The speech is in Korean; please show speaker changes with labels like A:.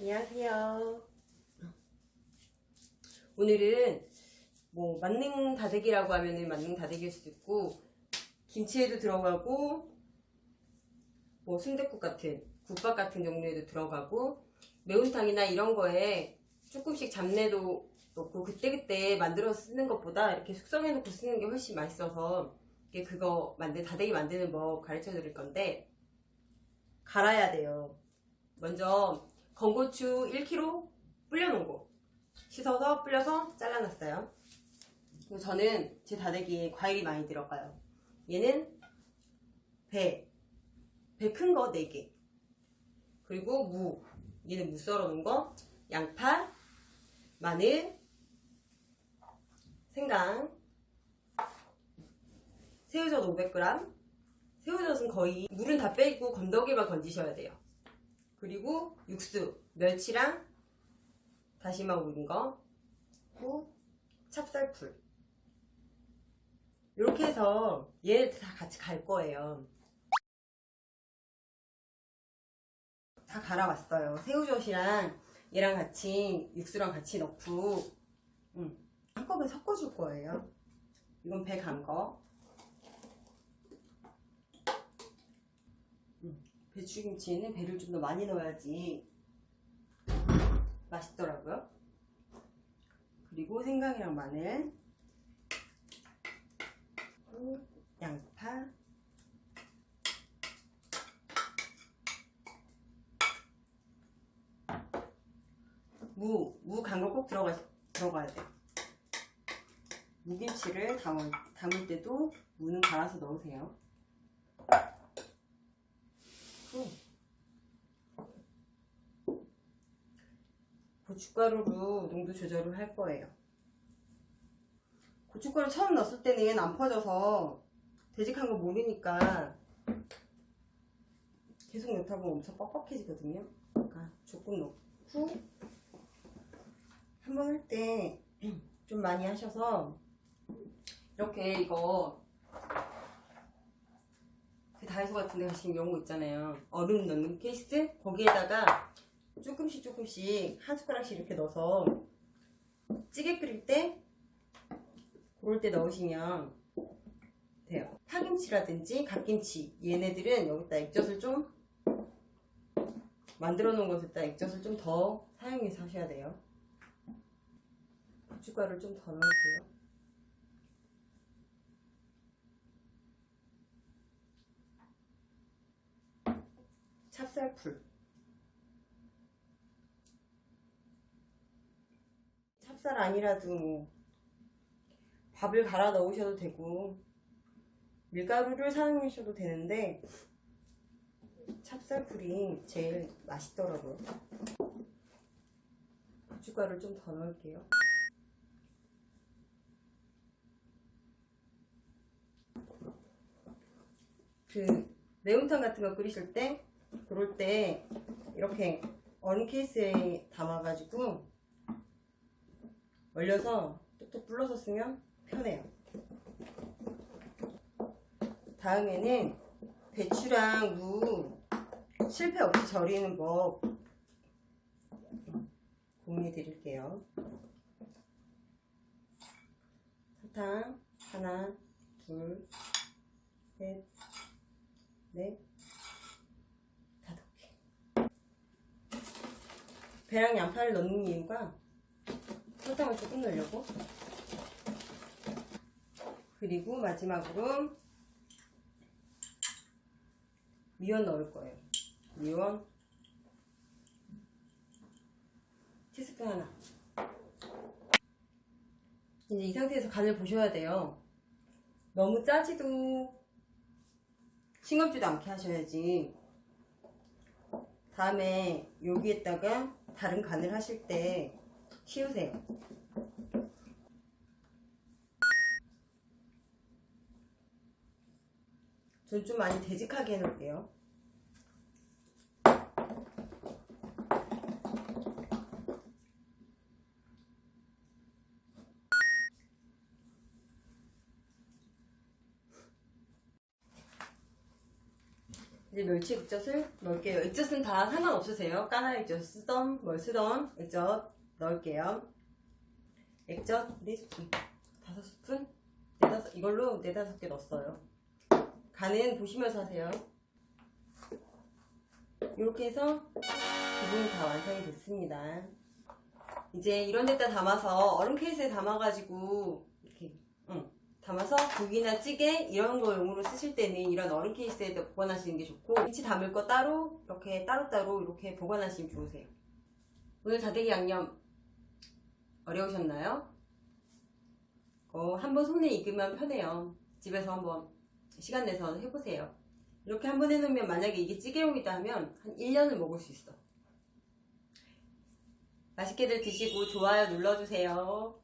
A: 안녕하세요. 오늘은 뭐 만능 다대기라고 하면은 만능 다대기일 수도 있고 김치에도 들어가고 뭐 순댓국 같은 국밥 같은 종류에도 들어가고 매운탕이나 이런 거에 조금씩 잡내도 넣고 그때그때 만들어 쓰는 것보다 이렇게 숙성해 놓고 쓰는 게 훨씬 맛있어서 이게 그거 만든 다대기 만드는 법 가르쳐 드릴 건데 갈아야 돼요. 먼저 건고추 1kg 불려놓은 거 씻어서 불려서 잘라놨어요. 그리고 저는 제 다대기에 과일이 많이 들어가요. 얘는 배, 배 큰 거 4개. 그리고 무, 얘는 무 썰어 놓은 거, 양파, 마늘, 생강, 새우젓 500g. 새우젓은 거의 물은 다 빼고 건더기만 건지셔야 돼요. 그리고 육수, 멸치랑 다시마 우린 거, 후, 찹쌀풀. 이렇게 해서 얘네들 다 같이 갈 거예요. 다 갈아왔어요. 새우젓이랑 얘랑 같이 육수랑 같이 넣고 음, 한꺼번에 섞어줄 거예요. 이건 배 간 거. 배추김치에는 배를 좀 더 많이 넣어야지 맛있더라고요. 그리고 생강이랑 마늘, 양파, 무, 무 간 거 꼭 들어가, 들어가야 돼. 무김치를 담을, 담을 때도 무는 갈아서 넣으세요. 고춧가루로 농도 조절을 할 거예요. 고춧가루 처음 넣었을 때는 얘는 안 퍼져서 되직한 거 모르니까 계속 넣다 보면 엄청 뻑뻑해지거든요. 그러니까 조금 넣고 한 번 할 때 좀 많이 하셔서 이렇게 이거 그 다이소 같은 데 가시면 이런 거 있잖아요. 얼음 넣는 케이스? 거기에다가 조금씩 조금씩 한 숟가락씩 이렇게 넣어서 찌개 끓일 때 그럴 때 넣으시면 돼요. 파김치라든지 갓김치 얘네들은 여기다 액젓을 좀 만들어 놓은 것에다 액젓을 좀 더 사용해서 하셔야 돼요. 고춧가루를 좀 더 넣을게요. 찹쌀풀 찹쌀 아니라도 뭐 밥을 갈아 넣으셔도 되고 밀가루를 사용하셔도 되는데 찹쌀풀이 제일 맛있더라고요. 고춧가루를 좀 더 넣을게요. 그 매운탕 같은 거 끓이실 때 그럴 때 이렇게 얼음 케이스에 담아가지고 얼려서 뚝뚝 불러서 쓰면 편해요. 다음에는 배추랑 무 실패 없이 절이는 법 공유해 드릴게요. 사탕 하나, 둘, 셋, 넷, 다섯 개. 배랑 양파를 넣는 이유가 설탕을 조금 넣으려고. 그리고 마지막으로 미원 넣을 거예요. 미원 티스푼 하나. 이제 이 상태에서 간을 보셔야 돼요. 너무 짜지도 싱겁지도 않게 하셔야지. 다음에 여기에다가 다른 간을 하실 때 쉬우세요. 전좀 많이 되직하게 해놓을게요. 이제 멸치 액젓을 넣을게요. 액젓은 다 상관없으세요. 까나 액젓 쓰던 뭘 쓰던 액젓 넣을게요. 액젓 4스푼, 5스푼, 네다섯, 이걸로 네다섯 개 넣었어요. 간은 보시면서 하세요. 이렇게 해서 기본이 다 완성이 됐습니다. 이제 이런 데다 담아서 얼음 케이스에 담아가지고 이렇게 응, 담아서 국이나 찌개 이런 거 용으로 쓰실 때는 이런 얼음 케이스에다 보관하시는 게 좋고 김치 담을 거 따로 이렇게 따로따로 이렇게 보관하시면 좋으세요. 오늘 다대기 양념 어려우셨나요? 어, 한번 손에 익으면 편해요. 집에서 한번 시간 내서 해보세요. 이렇게 한번 해놓으면 만약에 이게 찌개용이다 하면 한 1년을 먹을 수 있어. 맛있게들 드시고 좋아요 눌러주세요.